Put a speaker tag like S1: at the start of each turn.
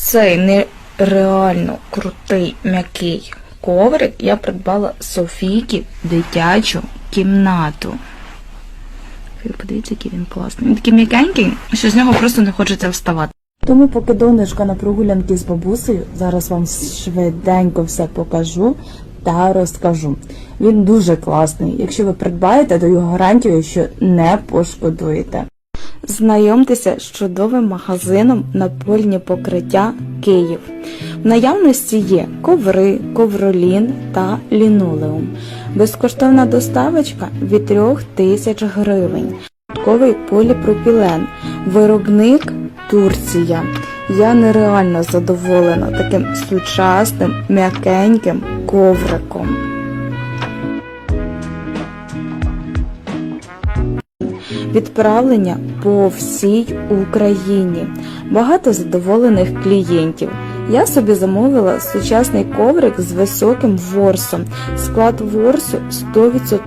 S1: Цей нереально крутий м'який коврик я придбала Софійки дитячу кімнату. Подивіться, який він класний. Він такий м'якенький, що з нього просто не хочеться вставати.
S2: Тому поки донечка на прогулянки з бабусею, зараз вам швиденько все покажу та розкажу. Він дуже класний. Якщо ви придбаєте, то його гарантію, що не пошкодуєте. Знайомтеся з чудовим магазином напольні покриття Київ. В наявності є коври, ковролін та лінолеум. Безкоштовна доставочка від 3 тисяч гривень. Додатковий поліпропілен. Виробник Турція. Я нереально задоволена таким сучасним, м'якеньким ковриком. Відправлення по всій Україні. Багато задоволених клієнтів. Я собі замовила сучасний коврик з високим ворсом. Склад ворсу 100%